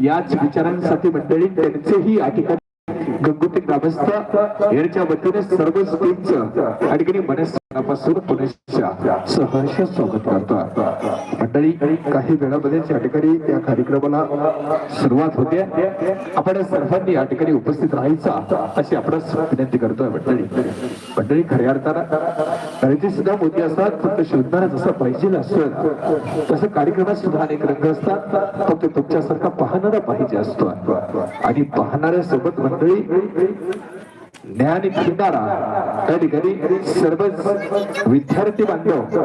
याच विचारांसाठी मंडळी त्यांचेही या ठिकाणी गंगोती ग्रामस्थ यांच्या वतीने सर्व स्टेजचं या ठिकाणी मनापासून पुनश्च सहर्ष स्वागत करतो मंडळी काही वेळामध्ये या ठिकाणी या कार्यक्रमाला सुरुवात होते. आपण सर्वांनी या ठिकाणी उपस्थित राहायचा अशी आपण विनंती करतोय मंडळी. मंडळी खऱ्या अर्थानं खरेदी सुद्धा मोठी असतात फक्त शोधणारा जसं पाहिजे असतं तसं कार्यक्रमात सुद्धा अनेक रंग असतात फक्त तुमच्यासारखा पाहणारा पाहिजे असतो आणि पाहणाऱ्या सोबत मंडळी ज्ञान घेणारा त्या ठिकाणी सर्व विद्यार्थी बांधव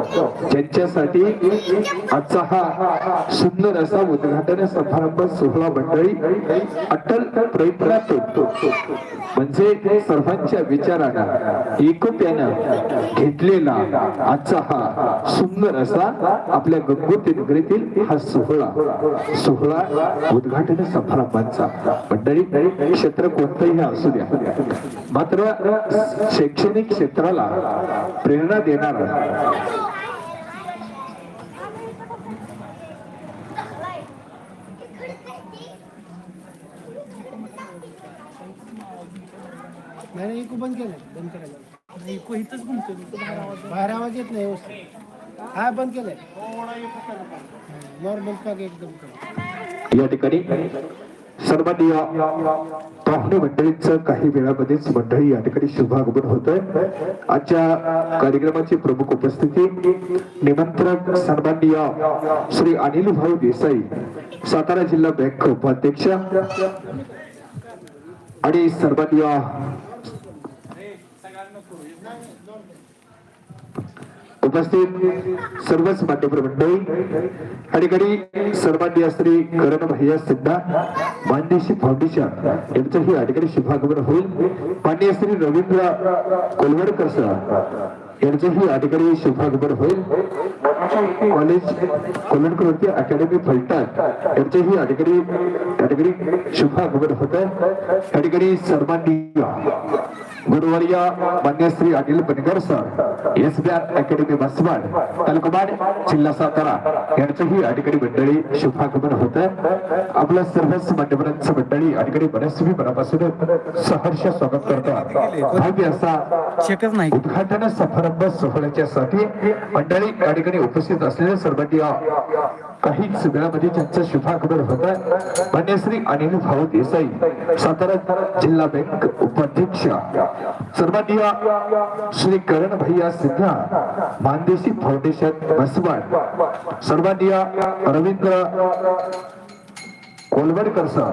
ज्यांच्यासाठी आजचा हा सुंदर असा उद्घाटन समारंभ सोहळा मंडळी अटल प्रयत्नातून म्हणजे सर्वांच्या विचारानं एकोप्यानं घेतलेला आजचा हा सुंदर असा आपल्या गंगोत्री नगरीतील हा सोहळा सोहळा उद्घाटन समारंभांचा. मंडळी क्षेत्र कोणतंही असू द्या. मात्र शैक्षणिक क्षेत्राला प्रेरणा देणार. नाही नाही इको बंद केलंय बंद करायला. इको इथंच म्हणतो मी तो बाहेर आवाज येत नाही व्यवस्थित. हा बंद केलंय. नॉर्मल पॅक एकदम या ठिकाणी सर्वांनी पाहुणे मंडळींचं काही वेळामध्येच मंडळी या ठिकाणी शुभागमन होत आजच्या कार्यक्रमाची प्रमुख उपस्थिती निमंत्रक सन्माननीय श्री अनिल भाऊ देसाई सातारा जिल्हा बँक उपाध्यक्ष आणि सन्माननीय उपस्थित सर्वच मान्यवर मंडळी. आणि ठिकाणी सर्वांनी श्री करण भैया सिद्धा मानदेशी फाउंडेशन यांचंही या ठिकाणी शुभागमन होईल. मान्य श्री रवींद्र कोलवडकर सर यांचंही या ठिकाणी शुभागमन होईल. कॉलेज कोलवडकर अकॅडमी फलटण यांचेही या ठिकाणी या ठिकाणी शुभागमन होत आहे या ठिकाणी सर्वांनी गुरुवर्य मान्य Shri Anil Bangar sir S B R academy Baswad तालुकाबाड जिल्हा सातारा यांचंही या ठिकाणी मंडळी शुभागमन होत आहे आपलं सर्वच मान्यवरांचं मंडळी या ठिकाणी मनस्वी मनापासून सहर्ष स्वागत करतो भाग्य असा उद्घाटन समारंभ सोहळ्याच्या साठी मंडळी या ठिकाणी उपस्थित असलेल्या सर्वांनी काही काहीच वेळामध्ये ज्यांचं शुभागमन होत आहे मान्य श्री अनिल भाऊ देसाई सातारा जिल्हा बँक उपाध्यक्ष. सर्वांनी श्री करण भैया सिद्धा मानदेशी फाउंडेशन बसवाड. सर्वांनी रवींद्र कोलवडकर सर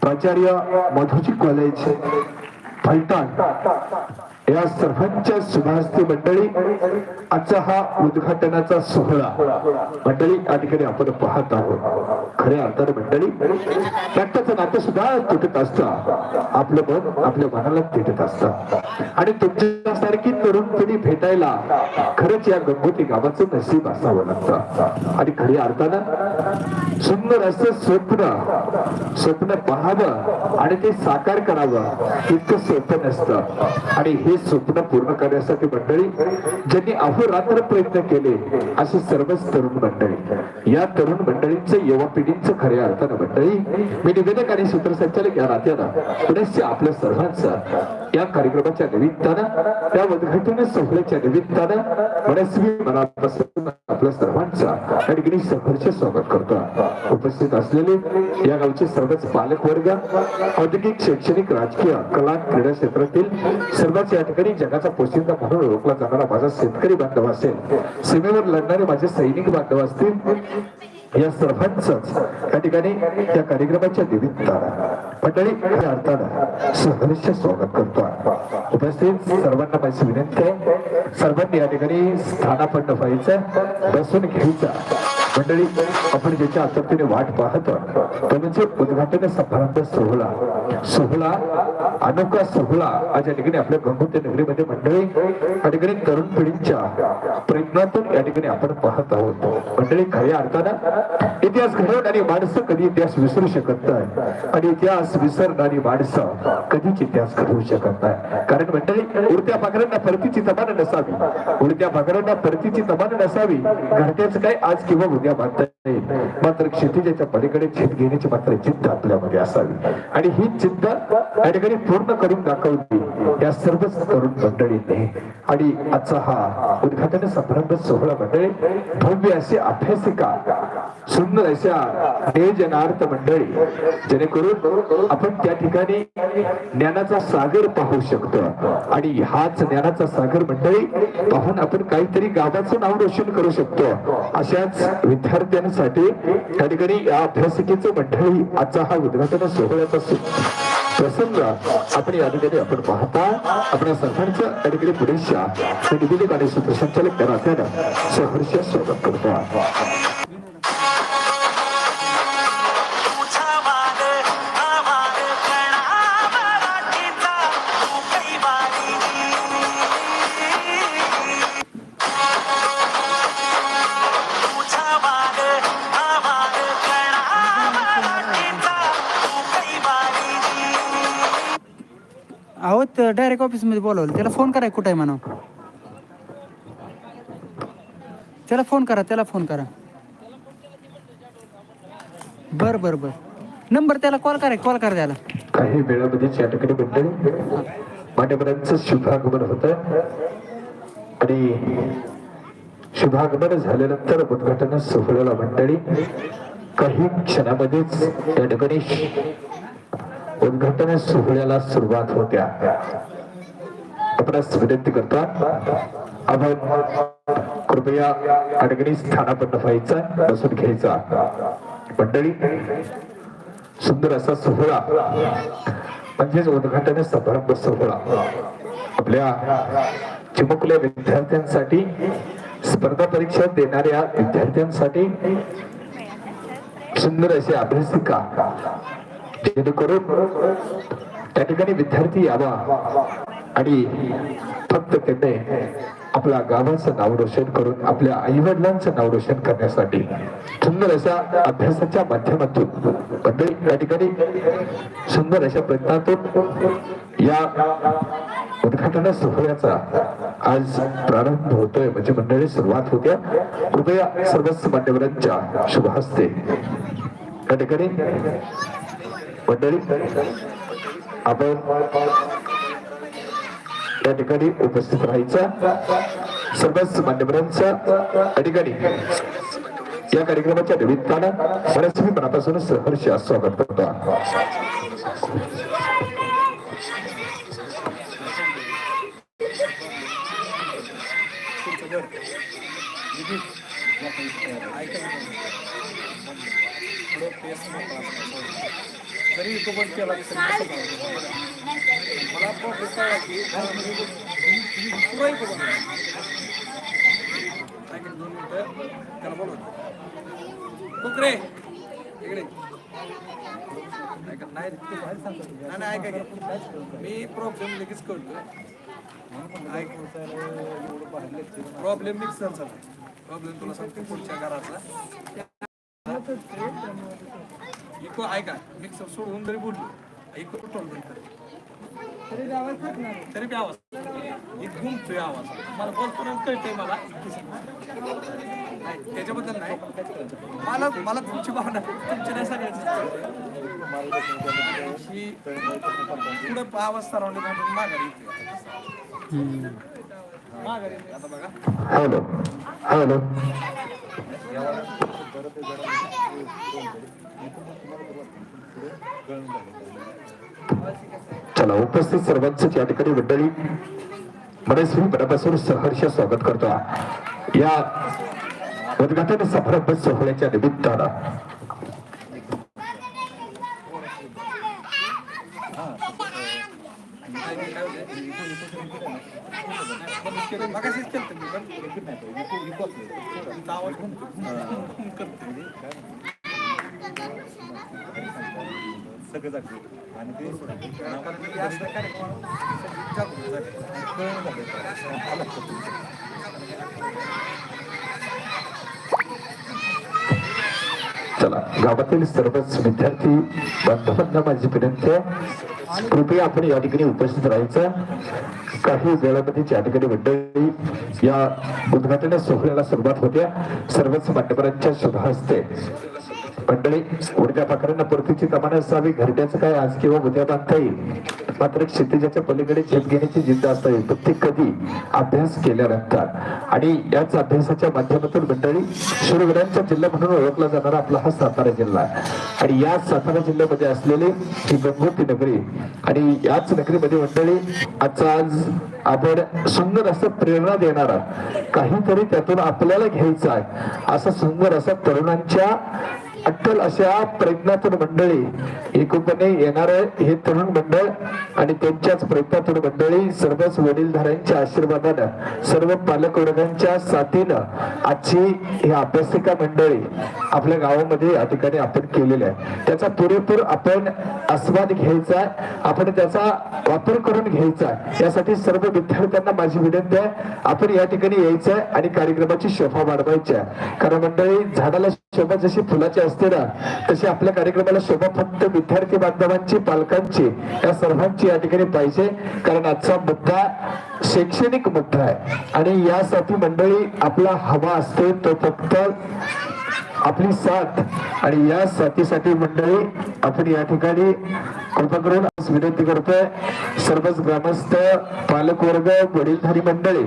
प्राचार्य मधुजी कॉलेज फलटण. या सर्वांच्या शुभास्ती मंडळी आजचा हा उद्घाटनाचा सोहळा. मंडळी या ठिकाणी आपण पाहत आहोत. खऱ्या अर्थाने मंडळी रक्ताचं नातं सुद्धा तुटत असतं. आपलं मन आपल्या मनाला तुटत असतं. आणि तुमच्यासारखी तरुण पिढी भेटायला खरंच या गंगोती गावाचं नशीब असावं लागतं. आणि खऱ्या अर्थानं सुंदर असं स्वप्न स्वप्न पाहावं आणि ते साकार करावं इतकं सोपं नसतं. आणि हे स्वप्न पूर्ण करण्यासाठी मंडळी ज्यांनी अहोरात्र प्रयत्न केले असे सर्वच तरुण मंडळी. या तरुण मंडळींचं युवा पिढींचं खऱ्या अर्थानं मंडळी मी निवेदक आणि सूत्रसंचालक या नात्यानं पुनश्च आपल्या सर्वांचं या कार्यक्रमाच्या निमित्तानं त्या उद्घाटन सोहळ्याच्या निमित्तानं मनस्वी मनापासून आपल्या सर्वांचा आणि ठिकाणी स्वागत करतो. उपस्थित असलेले या गावचे सर्वच पालकवर्ग औद्योगिक शैक्षणिक राजकीय कला क्रीडा क्षेत्रातील सर्वच या ठिकाणी जगाचा पोशिंदा म्हणून ओळखला जाणारा माझा शेतकरी बांधव असेल. सीमेवर लढणारे माझे सैनिक बांधव असतील. या सर्वांचंच या ठिकाणी त्या कार्यक्रमाच्या निमित्तानं मंडळी खऱ्या अर्थानं सहर्ष स्वागत करतो उपस्थित सर्वांना माझी विनंती आहे. सर्वांनी या ठिकाणी स्थानापन्न व्हायचं बसून घ्यायचं. मंडळी आपण ज्याच्या आतुरतेने वाट पाहतो तो म्हणजे उद्घाटन समारंभ सोहळा सोहळा अनोखा सोहळा आज या ठिकाणी आपल्या गंगोते नगरीमध्ये मंडळी या ठिकाणी तरुण पिढींच्या प्रयत्नातून या ठिकाणी आपण पाहत आहोत. मंडळी खऱ्या अर्थानं इतिहास घडवणारी माणसं कधी इतिहास विसरू शकत नाही आणि इतिहास विसरणारी माणसं कधीच इतिहास घडवू शकत नाही. कारण मंडळी उडत्या पाखरांना परतीची तमान नसावी. उडत्या पाखरांना परतीची तमान नसावी. घरट्याचं काय आज किंवा उद्या बांधता येईल. मात्र क्षितिजाच्या पलीकडे छेद घेण्याची मात्र चिंता आपल्यामध्ये असावी. आणि ही चिंता या ठिकाणी पूर्ण करून दाखवली या सर्वच तरुण मंडळींनी. आणि आजचा हा उद्घाटन समारंभ सोहळा मंडळी भव्य असे अभ्यासिका सुंदर अशा हे जनार्थ मंडळी जेणेकरून आपण त्या ठिकाणी ज्ञानाचा सागर पाहू शकतो. आणि हाच ज्ञानाचा सागर मंडळी पाहून आपण काहीतरी गावाचं नाव रोशन करू शकतो. अशाच विद्यार्थ्यांसाठी त्या ठिकाणी या अभ्यासिकेचं मंडळी आजचा हा उद्घाटन सोहळ्याचा प्रसंग आपण या ठिकाणी आपण पाहता. आपल्या सर्वांच्या त्या ठिकाणी पुरेशा निवेदित आणि सूत्रसंचालक करात्यानं सहर्ष स्वागत करतो. डायरेक्ट ऑफिसमध्ये बोलावलं. त्याला फोन करा कुठं आहे म्हणा त्याला फोन करा त्याला फोन करा. बर बर बर. नंबर त्याला कॉल करा कॉल करा त्याला. काही वेळामध्ये या ठिकाणी मंडळी मान्यवरांचं शुभागमन होत. आणि शुभागमन झाल्यानंतर उद्घाटन सोहळ्याला मंडळी काही क्षणामध्येच या ठिकाणी उद्घाटन सोहळ्याला सुरुवात होत्या. आपणास विनंती करतो. आपण कृपया अडगणी स्थानापन्न व्हायचा बसून घ्यायचा. मंडळी सुंदर असा सोहळा म्हणजेच उद्घाटन समारंभ सोहळा. आपल्या चिमुकल्या विद्यार्थ्यांसाठी स्पर्धा परीक्षा देणाऱ्या विद्यार्थ्यांसाठी सुंदर अशी अभ्यासिका. जेणेकरून त्या ठिकाणी विद्यार्थी यावा. आणि फक्त त्यांनी आपल्या गावाचं नाव रोशन करून आपल्या आईवडिलांचं नाव रोशन करण्यासाठी सुंदर अशा अभ्यासाच्या माध्यमातून मंडळी या ठिकाणी सुंदर अशा प्रयत्नातून या उद्घाटन सोहळ्याचा आज प्रारंभ होतोय. म्हणजे मंडळी सुरुवात होत्या कृपया सर्वच मान्यवरांच्या शुभ हस्ते. या ठिकाणी मंडळी आपण या ठिकाणी उपस्थित राहायचा. सर्वच मान्यवरांचा या ठिकाणी या कार्यक्रमाच्या निमित्तानं बऱ्याच मी मनापासून सहर्ष स्वागत करतो जरी तो बंद केला तरी? मला प्रॉब्लेम कळला की पुरा इको बंद काय केलं दोन मिनिटं? त्याला बोलवतो कुकरे इकडे. नाही बाहेर सांगतो नाही ऐका. मी प्रॉब्लेम लगेच करतो. प्रॉब्लेम मिक्सरचा प्रॉब्लेम तुला सांगतो पुढच्या घरातला. इको ऐका मिक्सर सोडून जरी बोललो इको टोल तरी बी आवाज तरी बी आवाज. एक घुमतोय आवाज. मला बोलताना कळतंय मला. नाही, त्याच्याबद्दल नाही. मला मला तुमची भावना तुमची नाही सगळ्याची ही पुढे आवाज सरावले माघारी येते. माघारी आता बघा. हॅलो हॅलो चला उपस्थित सर्वांचं या ठिकाणी मंडळी मनस्वी मनापासून सहर्ष स्वागत करतो. या उद्घाटन समारंभ सोहळ्याच्या निमित्तानं. सगळं आणि ते चला गावातील सर्वच विद्यार्थी बांधवांना माझी विनंती आहे. कृपया आपण या ठिकाणी उपस्थित राहायचं. काही वेळामध्ये या ठिकाणी मंडळी या उद्घाटन सोहळ्याला सुरुवात होत्या सर्वच मान्यवरांच्या शुभ हस्ते मंडळी उर्जा पाखरांना परतीची कमान असावी घरट्याचं काय आज किंवा उद्या बांधता येईल? मात्र क्षितिजाच्या पलीकडे झेप घेण्याची जिद्द असता येईल. पण ते कधी अभ्यास केल्यानंतर आणि याच अभ्यासाच्या माध्यमातून मंडळी शूरवीरांचा जिल्हा म्हणून ओळखला जाणारा आपला हा सातारा जिल्हा आणि या सातारा जिल्ह्यामध्ये असलेली ही गंगोती नगरी आणि याच नगरीमध्ये मंडळी आजचा आज आपण सुंदर असं प्रेरणा देणारा काहीतरी त्यातून आपल्याला घ्यायचं आहे. असं सुंदर असं तरुणांच्या अट्टल अशा प्रयत्नातून मंडळी एकूपणे येणार हे तरुण मंडळ आणि त्यांच्याच प्रयत्नातून मंडळी सर्वच वडीलधाऱ्यांच्या आशीर्वादानं सर्व पालक वर्गांच्या साथीनं आजची ही अभ्यासिका मंडळी आपल्या गावामध्ये या ठिकाणी आपण केलेली आहे. त्याचा पुरेपूर आपण आस्वाद घ्यायचा आपण त्याचा वापर करून घ्यायचा यासाठी सर्व विद्यार्थ्यांना माझी विनंती आहे आपण या ठिकाणी यायचं आणि कार्यक्रमाची शोभा वाढवायची आहे. कारण मंडळी झाडाला शोभा जशी फुलाची असते ना. तशी आपल्या कार्यक्रमाला शोभा फक्त विद्यार्थी बांधवांची पालकांची या सर्वांची या ठिकाणी पाहिजे. कारण आजचा मुद्दा शैक्षणिक मुद्दा आहे. आणि यासाठी मंडळी आपला हवा असते तो फक्त आपली साथ. आणि या साथीसाठी मंडळी आपण या ठिकाणी कृपा करून आज विनंती करतोय सर्वच ग्रामस्थ पालकवर्ग वडीलधारी मंडळी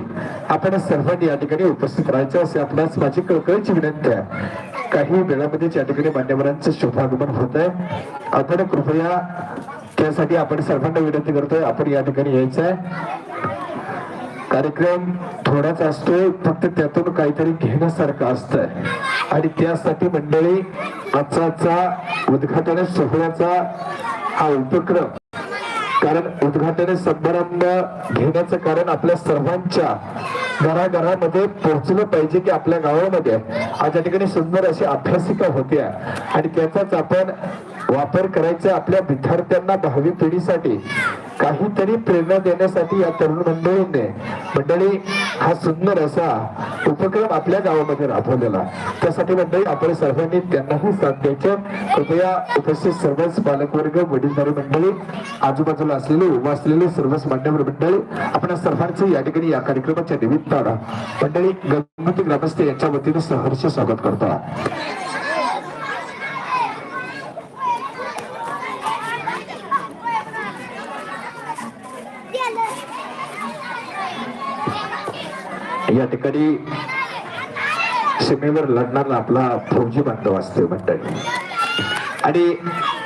आपण सर्वांनी या ठिकाणी उपस्थित राहायचं असे आपल्यास माझी कळकळीची विनंती आहे. काही वेळामध्ये या ठिकाणी मान्यवरांचं शुभागमन होत आहे आपण कृपया त्यासाठी आपण सर्वांना विनंती करतोय आपण या ठिकाणी यायचं आहे कार्यक्रम थोडाच असतोय फक्त त्यातून काहीतरी घेण्यासारखं असतंय. आणि त्यासाठी मंडळी आजचा उद्घाटन सोहळ्याचा हा उपक्रम कारण उद्घाटन समारंभ घेण्याचं कारण आपल्या सर्वांच्या घराघरामध्ये पोहोचलं पाहिजे की आपल्या गावामध्ये आज या ठिकाणी सुंदर अशी अभ्यासिका होत्या. आणि त्याचाच आपण वापर करायचा आपल्या विद्यार्थ्यांना भावी पिढीसाठी. काहीतरी प्रेरणा देण्यासाठी या तरुण मंडळींनी. मंडळी हा सुंदर असा उपक्रम आपल्या गावामध्ये राबवलेला. त्यासाठी मंडळी आपण सर्वांनी त्यांनाही साथ द्यायचं. कृपया उपस्थित सर्वच पालकवर्ग वडीलधारी मंडळी आजूबाजूला असलेले उभा असलेले सर्वच मान्यवर मंडळी आपण सर्वांचे या ठिकाणी या कार्यक्रमाच्या निमित्तानं मंडळी गणपती ग्रामस्थ यांच्या वतीने सहर्ष स्वागत करतो. या ठिकाणी सीमेवर लढणारा आपला फौजी बांधव असते मंडळी. आणि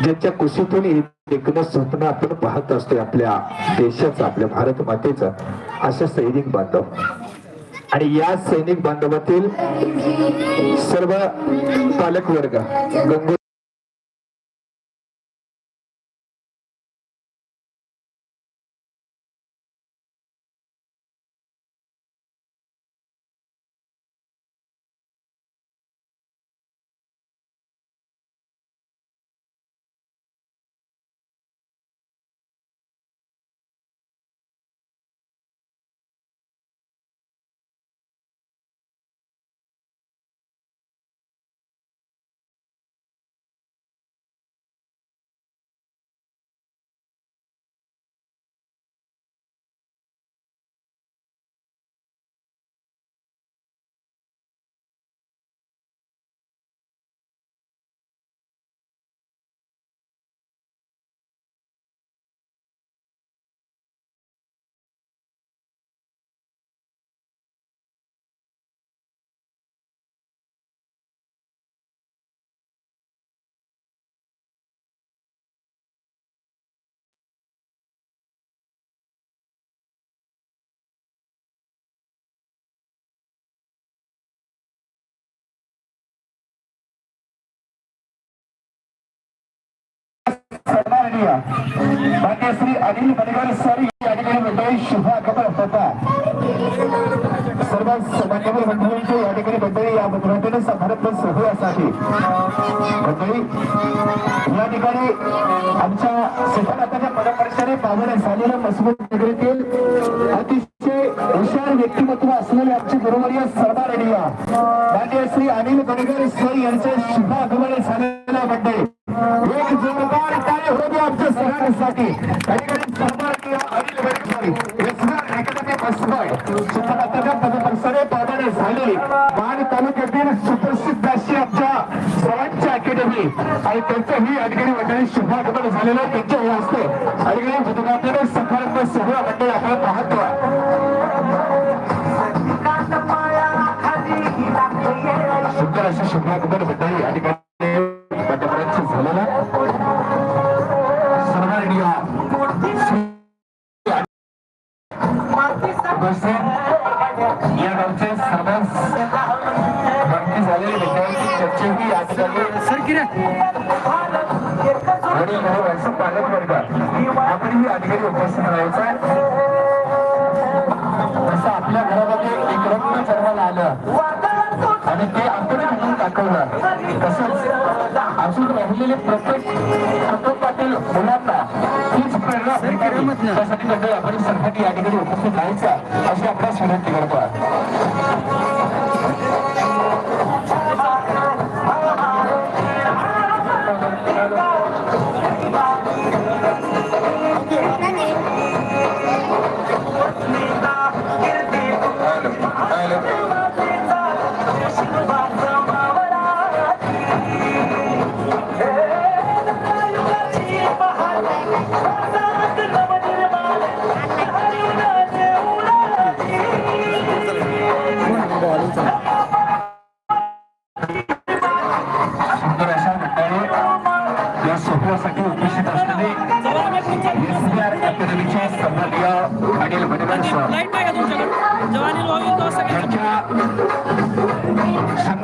ज्यांच्या कुशीतून एकूण स्वप्न आपण पाहत असतोय आपल्या देशाचं आपल्या भारत मातेचं अशा सैनिक बांधव. आणि या सैनिक बांधवातील सर्व पालक वर्ग गंगो सन्माननीय मान्य श्री अनिल बडगर सर या ठिकाणी मंडळी शुभागमन होता. सर्व मान्यवर मंडळींचे या ठिकाणी मंडळी या उद्घाटन समारंभ सोहळ्यासाठी मंडळी या ठिकाणी आमच्या सुफलाताच्या पदपरीक्षेने पावन झालेल्या मजबूत नगरीतील अतिशय हुशार व्यक्तिमत्व असलेले आमचे गुरुवर्य सरदार रेडिया मान्य श्री अनिल बडगर सर यांचे शुभागमन करण्यासाठी त्या ठिकाणी सन्माननीय अनिल वडीलवारी एसआर अकॅडमी मस्कळ शिक्षणाच्या पदपरसरे पादाने झाली मान तालुक्यातील सुप्रसिद्ध अशी आमच्या स्वराज्य अकॅडमी आणि त्यांचं ही अधिकारी मंडळी शुभागमन झालेलं त्यांच्या हे असते अधिकारी घटनात्मक सकारात्मक सगळं मंडळी आपण पाहतो सुंदर अशी शुभागमन मंडळी अधिकारी अधिकारी उपस्थित राहायचा जसं आपल्या घरामध्ये एक रत्न जन्माला आलं. आणि ते आपण म्हणून दाखवलं. तसंच अजून राहिलेले प्रत्येक कुटुंबातील मुलांना हीच प्रेरणा त्यासाठी मंडळी आपण सर्वांनी या ठिकाणी उपस्थित राहायचं अशी आपल्यास विनंती करतो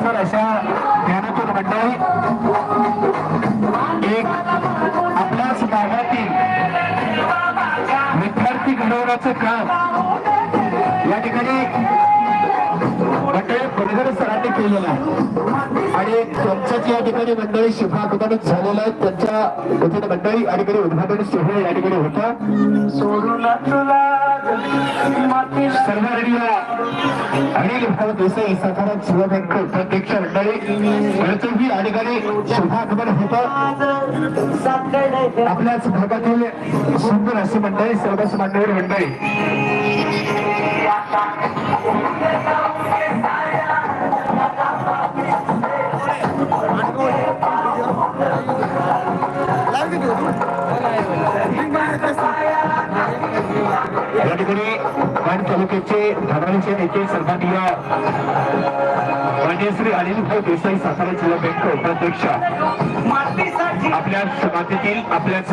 सुंदर अशा ज्ञानातून मंडळी एक आपल्याच भागातील विद्यार्थी घडवण्याचं काम या ठिकाणी मंडळी बडगर सरांनी केलेलं आहे. आणि त्यांच्याच या ठिकाणी मंडळी शुभागमन झालेलं आहे. त्यांच्या वतीने मंडळी आणि ठिकाणी उद्घाटन सोहळा या ठिकाणी होता. सर्व रेडिओला अनिल भाऊ देसाई सातारा जिल्हा बँक उपाध्यक्ष मंडळी यांचंही अधिकारी ठिकाणी शुभागमन होत. आपल्याच भागातील सुंदर असे मंडळी सर्वच मान्यवर मंडळी. मान तालुक्याचे धनाचे नेते सन्माननीय मान्य श्री अनिल भाऊ देसाई सातारा जिल्हा बँक उपाध्यक्ष. आपल्या समाजातील आपल्या